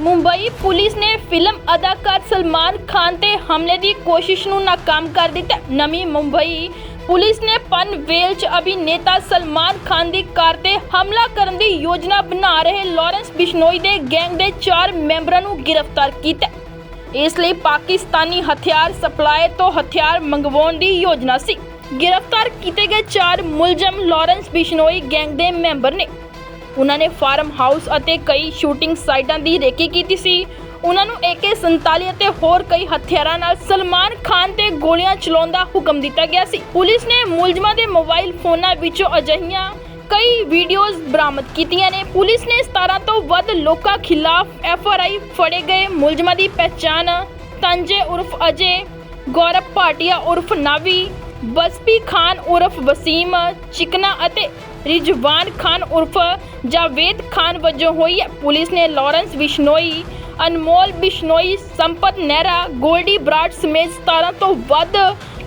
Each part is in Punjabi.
ਮੁੰਬਈ ਪੁਲਿਸ ਨੇ ਫਿਲਮ ਅਦਾਕਾਰ ਸਲਮਾਨ ਖਾਨ ਤੇ ਹਮਲੇ ਦੀ ਕੋਸ਼ਿਸ਼ ਨੂੰ ਨਾਕਾਮ ਕਰ ਦਿੱਤਾ। ਨਵੀਂ ਮੁੰਬਈ ਪੁਲਿਸ ਨੇ ਪਨਵੇਲ 'ਚ ਅਭਿਨੇਤਾ ਸਲਮਾਨ ਖਾਨ ਦੀ ਕਾਰ ਤੇ ਹਮਲਾ ਕਰਨ ਦੀ ਯੋਜਨਾ ਬਣਾ ਰਹੇ ਲਾਰੈਂਸ ਬਿਸ਼ਨੋਈ ਦੇ ਗੈਂਗ ਦੇ 4 ਮੈਂਬਰਾਂ ਨੂੰ ਗ੍ਰਿਫਤਾਰ ਕੀਤਾ। ਇਸ ਲਈ ਪਾਕਿਸਤਾਨੀ ਹਥਿਆਰ ਸਪਲਾਈ ਤੋਂ ਹਥਿਆਰ ਮੰਗਵਾਉਣ ਦੀ ਯੋਜਨਾ ਸੀ। ਗ੍ਰਿਫਤਾਰ ਕੀਤੇ ਗਏ 4 ਮੁਲਜ਼ਮ ਲਾਰੈਂਸ ਬਿਸ਼ਨੋਈ ਗੈਂਗ ਦੇ ਮੈਂਬਰ ਨੇ। ਉਹਨਾਂ ਨੇ ਫਾਰਮ ਹਾਊਸ ਅਤੇ ਕਈ ਸ਼ੂਟਿੰਗ ਸਾਈਟਾਂ ਦੀ ਰੇਕੀ ਕੀਤੀ ਸੀ। ਉਹਨਾਂ ਨੂੰ AK47 ਅਤੇ ਹੋਰ ਕਈ ਹਥਿਆਰਾਂ ਨਾਲ ਸਲਮਾਨ ਖਾਨ ਤੇ ਗੋਲੀਆਂ ਚਲਾਉਣ ਦਾ ਹੁਕਮ ਦਿੱਤਾ ਗਿਆ ਸੀ। ਪੁਲਿਸ ਨੇ ਮੁਲਜ਼ਮਾਂ ਦੇ ਮੋਬਾਈਲ ਫੋਨਾਂ ਵਿੱਚੋਂ ਅਜਿਹੀਆਂ ਕਈ ਵੀਡੀਓਜ਼ ਬਰਾਮਦ ਕੀਤੀਆਂ ਨੇ। ਪੁਲਿਸ ਨੇ 17 ਤੋਂ ਵੱਧ ਲੋਕਾਂ ਖਿਲਾਫ ਐਫਆਰਆਈ ਫੜੇ ਗਏ। ਮੁਲਜ਼ਮਾਂ ਦੀ ਪਛਾਣ ਤੰਜੇ ਉਰਫ ਅਜੇ, ਗੌਰਵ ਭਾਟੀਆ ਉਰਫ ਨਾਵੀ, ਬਸਪੀ ਖਾਨ ਉਰਫ ਵਸੀਮ, ਚਿਕਨਾ ਅਤੇ ਰਿਜਵਾਨ ਖਾਨ ਉਰਫ ਜਾਵੇਦ ਖਾਨ ਵਜੋਂ ਹੋਈ ਪੁਲਿਸ ਨੇ ਲਾਰੈਂਸ ਬਿਸ਼ਨੋਈ, ਅਨਮੋਲ ਬਿਸ਼ਨੋਈ, ਸੰਪਤ ਨਹਿਰਾ, ਗੋਲਡੀ ਬਰਾਡ ਸਮੇਤ 17 ਤੋਂ ਵੱਧ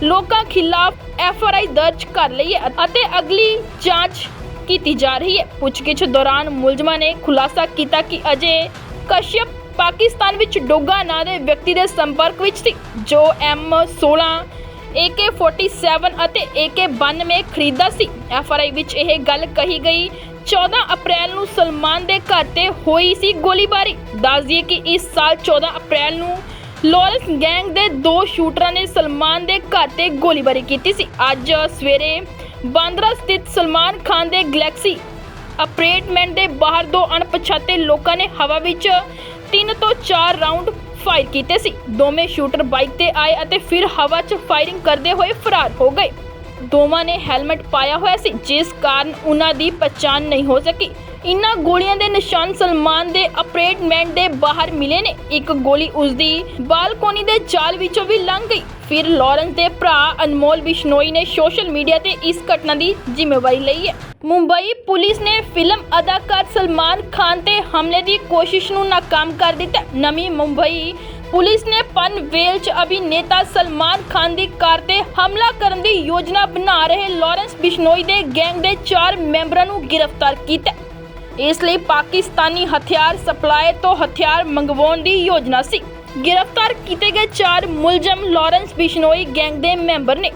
ਲੋਕਾਂ ਖਿਲਾਫ ਐਫਆਰਆਈ ਦਰਜ ਕਰ ਲਈ ਹੈ ਅਤੇ ਅਗਲੀ ਜਾਂਚ ਕੀਤੀ ਜਾ ਰਹੀ ਹੈ। ਪੁੱਛਗਿੱਛ ਦੌਰਾਨ ਮੁਲਜ਼ਮਾਂ ਨੇ ਖੁਲਾਸਾ ਕੀਤਾ ਕਿ ਅਜੇ ਕਸ਼ਯਪ ਪਾਕਿਸਤਾਨ ਵਿੱਚ ਡੋਗਾ ਨਾਂ ਦੇ ਵਿਅਕਤੀ ਦੇ ਸੰਪਰਕ ਵਿੱਚ ਸੀ, ਜੋ M16 AK47 ਅਤੇ AK92 ਖਰੀਦਦਾ ਸੀ। ਐਫਆਰਆਈ ਵਿੱਚ ਇਹ ਗੱਲ ਕਹੀ ਗਈ 14 ਅਪ੍ਰੈਲ ਨੂੰ ਸਲਮਾਨ ਦੇ ਘਰ ਤੇ ਹੋਈ ਸੀ ਗੋਲੀਬਾਰੀ। ਦੱਸ ਦਈਏ ਕਿ ਇਸ ਸਾਲ 14 ਅਪ੍ਰੈਲ ਨੂੰ ਲੋਰੈਂਸ ਗੈਂਗ ਦੇ ਦੋ ਸ਼ੂਟਰਾਂ ਨੇ ਸਲਮਾਨ ਦੇ ਘਰ ਤੇ ਗੋਲੀਬਾਰੀ ਕੀਤੀ ਸੀ। ਅੱਜ ਸਵੇਰੇ ਬਾਂਦਰਾ ਸਥਿਤ ਸਲਮਾਨ ਖਾਨ ਦੇ ਗੈਲੈਕਸੀ ਅਪਾਰਟਮੈਂਟ ਦੇ ਬਾਹਰ ਦੋ ਅਣਪਛਾਤੇ ਲੋਕਾਂ ਨੇ ਹਵਾ ਵਿੱਚ 3 ਤੋਂ 4 ਰਾਉਂਡ ਫਾਇਰ ਕੀਤੇ ਸੀ। ਦੋਵੇਂ ਸ਼ੂਟਰ ਬਾਈਕ ਤੇ ਆਏ ਅਤੇ ਫਿਰ ਹਵਾ 'ਚ ਫਾਇਰਿੰਗ ਕਰਦੇ ਹੋਏ ਫਰਾਰ ਹੋ ਗਏ। ਦੋਵਾਂ ਨੇ ਹੈਲਮਟ ਪਾਇਆ ਹੋਇਆ ਸੀ, ਜਿਸ ਕਾਰਨ ਉਹਨਾਂ ਦੀ ਪਛਾਣ ਨਹੀਂ ਹੋ ਸਕੀ। ਇਨ੍ਹਾਂ ਗੋਲੀਆਂ ਦੇ ਨਿਸ਼ਾਨ ਸਲਮਾਨ ਦੇ ਅਪਾਰਟਮੈਂਟ ਦੇ ਬਾਹਰ ਮਿਲੇ ਨੇ। ਇੱਕ ਗੋਲੀ ਉਸਦੀ ਬਾਲਕੋਨੀ ਦੇ ਜਾਲ ਵਿੱਚੋਂ ਵੀ ਲੰਘ ਗਈ। ਫਿਰ ਲਾਰੈਂਸ ਦੇ ਭਰਾ ਅਨਮੋਲ ਬਿਸ਼ਨੋਈ ਨੇ ਸੋਸ਼ਲ ਮੀਡੀਆ ਤੇ ਇਸ ਘਟਨਾ ਦੀ ਜ਼ਿੰਮੇਵਾਰੀ ਲਈ ਹੈ। ਮੁੰਬਈ ਪੁਲਿਸ ਨੇ ਫਿਲਮ ਅਦਾਕਾਰ ਸਲਮਾਨ ਖਾਨ ਤੇ ਹਮਲੇ ਦੀ ਕੋਸ਼ਿਸ਼ ਨੂੰ ਨਾਕਾਮ ਕਰ ਦਿੱਤਾ। ਨਵੀਂ ਮੁੰਬਈ ਪੁਲਿਸ ਨੇ ਪਨਵੇਲ 'ਚ ਅਭਿਨੇਤਾ ਸਲਮਾਨ ਖਾਨ ਦੀ ਕਾਰ ਤੇ ਹਮਲਾ ਕਰਨ ਦੀ ਯੋਜਨਾ ਬਣਾ ਰਹੇ ਲਾਰੈਂਸ ਬਿਸ਼ਨੋਈ ਦੇ ਗੈਂਗ ਦੇ 4 ਮੈਂਬਰਾਂ ਨੂੰ ਗ੍ਰਿਫਤਾਰ ਕੀਤਾ। ਇਸ ਲਈ ਪਾਕਿਸਤਾਨੀ ਹਥਿਆਰ ਸਪਲਾਈ ਤੋਂ ਹਥਿਆਰ ਮੰਗਵਾਉਣ ਦੀ ਯੋਜਨਾ ਸੀ। ਗ੍ਰਿਫਤਾਰ ਕੀਤੇ ਗਏ 4 ਮੁਲਜ਼ਮ ਲਾਰੈਂਸ ਬਿਸ਼ਨੋਈ ਗੈਂਗ ਦੇ ਮੈਂਬਰ ਨੇ।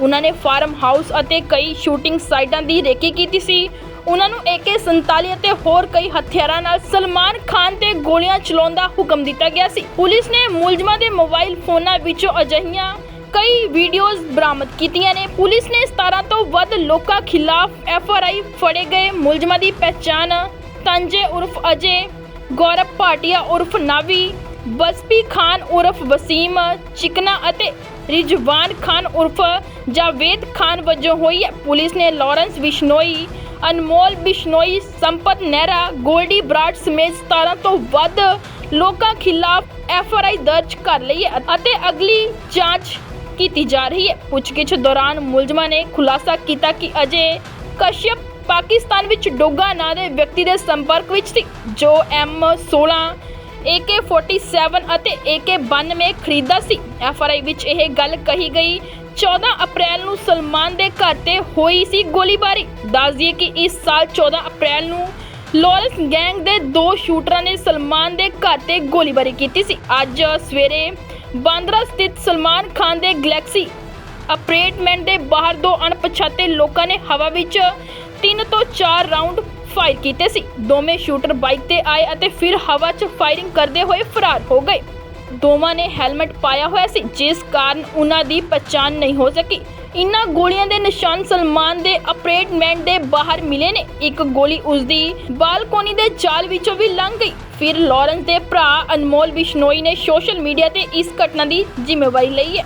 ਉਹਨਾਂ ਨੇ ਫਾਰਮ ਹਾਊਸ ਅਤੇ ਕਈ ਸ਼ੂਟਿੰਗ ਸਾਈਟਾਂ ਦੀ ਰੇਕੀ ਕੀਤੀ ਸੀ। ਉਹਨਾਂ ਨੂੰ AK47 ਅਤੇ ਹੋਰ ਕਈ ਹਥਿਆਰਾਂ ਨਾਲ ਸਲਮਾਨ ਖਾਨ ਤੇ ਗੋਲੀਆਂ ਚਲਾਉਣ ਦਾ ਹੁਕਮ ਦਿੱਤਾ ਗਿਆ ਸੀ। ਪੁਲਿਸ ਨੇ ਮੁਲਜ਼ਮਾਂ ਦੇ ਮੋਬਾਈਲ ਫੋਨਾਂ ਵਿੱਚੋਂ ਅਜਿਹੀਆਂ ਕਈ ਵੀਡੀਓਜ਼ ਬਰਾਮਦ ਕੀਤੀਆਂ ਨੇ। ਪੁਲਿਸ ਨੇ 17 ਤੋਂ ਵੱਧ ਲੋਕਾਂ ਖਿਲਾਫ ਐਫ ਆਰ ਆਈ ਫੜੇ ਗਏ। ਮੁਲਜ਼ਮਾਂ ਦੀ ਪਛਾਣ ਤੰਜੇ ਉਰਫ ਅਜੇ, ਗੌਰਵ ਭਾਟੀਆ ਉਰਫ ਨਾਵੀ ਬਸਪੀ ਖਾਨ ਉਰਫ ਵਸੀਮ, ਚਿਕਨਾ ਅਤੇ ਰਿਜਵਾਨ ਖਾਨ ਉਰਫ ਜਾਵੇਦ ਖਾਨ ਵਜੋਂ ਹੋਈ ਹੈ। ਪੁਲਿਸ ਨੇ ਲਾਰੈਂਸ ਬਿਸ਼ਨੋਈ, ਅਨਮੋਲ ਬਿਸ਼ਨੋਈ, ਸੰਪਤ ਨਹਿਰਾ, ਗੋਲਡੀ ਬਰਾਡ ਸਮੇਤ 17 ਤੋਂ ਵੱਧ ਲੋਕਾਂ ਖਿਲਾਫ ਐਫਆਰਆਈ ਦਰਜ ਕਰ ਲਈ ਹੈ ਅਤੇ ਅਗਲੀ ਜਾਂਚ ਕੀਤੀ ਜਾ ਰਹੀ ਹੈ। ਪੁੱਛਗਿੱਛ ਦੌਰਾਨ ਮੁਲਜ਼ਮਾਂ ਨੇ ਖੁਲਾਸਾ ਕੀਤਾ ਕਿ ਅਜੇ ਕਸ਼ਯਪ ਪਾਕਿਸਤਾਨ ਵਿੱਚ ਡੋਗਾ ਨਾਂ ਦੇ ਵਿਅਕਤੀ ਦੇ ਸੰਪਰਕ ਵਿੱਚ ਸੀ, ਜੋ M16 AK47 ਅਤੇ AK92 ਖਰੀਦਾ ਸੀ। ਐਫਆਰਆਈ ਵਿੱਚ ਇਹ ਗੱਲ ਕਹੀ ਗਈ 14 ਅਪ੍ਰੈਲ ਨੂੰ ਸਲਮਾਨ ਦੇ ਘਰ ਤੇ ਹੋਈ ਸੀ ਗੋਲੀਬਾਰੀ। ਦੱਸ ਦਈਏ ਕਿ ਇਸ ਸਾਲ 14 ਅਪ੍ਰੈਲ ਨੂੰ ਲਾਰੈਂਸ ਗੈਂਗ ਦੇ ਦੋ ਸ਼ੂਟਰਾਂ ਨੇ ਸਲਮਾਨ ਦੇ ਘਰ ਤੇ ਗੋਲੀਬਾਰੀ ਕੀਤੀ ਸੀ। ਅੱਜ ਸਵੇਰੇ ਬਾਂਦਰਾ ਸਥਿਤ ਸਲਮਾਨ ਖਾਨ ਦੇ ਗੈਲੈਕਸੀ ਅਪਾਰਟਮੈਂਟ ਦੇ ਬਾਹਰ ਦੋ ਅਣਪਛਾਤੇ ਲੋਕਾਂ ਨੇ ਹਵਾ ਵਿੱਚ 3 ਤੋਂ 4 ਰਾਉਂਡ ਫਾਇਰ ਕੀਤੇ ਸੀ। ਦੋਵੇਂ ਸ਼ੂਟਰ ਬਾਈਕ ਤੇ ਆਏ ਅਤੇ ਫਿਰ ਹਵਾ 'ਚ ਫਾਇਰਿੰਗ ਕਰਦੇ ਹੋਏ ਫਰਾਰ ਹੋ ਗਏ। ਦੋਵਾਂ ਨੇ ਹੈਲਮਟ ਪਾਇਆ ਹੋਇਆ ਸੀ, ਜਿਸ ਕਾਰਨ ਉਹਨਾਂ ਦੀ ਪਛਾਣ ਨਹੀਂ ਹੋ ਸਕੀ। ਇਨ੍ਹਾਂ ਗੋਲੀਆਂ ਦੇ ਨਿਸ਼ਾਨ ਸਲਮਾਨ ਦੇ ਅਪਾਰਟਮੈਂਟ ਦੇ ਬਾਹਰ ਮਿਲੇ ਨੇ। ਇੱਕ ਗੋਲੀ ਉਸਦੀ ਬਾਲਕੋਨੀ ਦੇ ਜਾਲ ਵਿੱਚੋਂ ਵੀ ਲੰਘ ਗਈ। ਫਿਰ ਲਾਰੈਂਸ ਦੇ ਭਰਾ ਅਨਮੋਲ ਬਿਸ਼ਨੋਈ ਨੇ ਸੋਸ਼ਲ ਮੀਡੀਆ ਤੇ ਇਸ ਘਟਨਾ ਦੀ ਜ਼ਿੰਮੇਵਾਰੀ ਲਈ ਹੈ।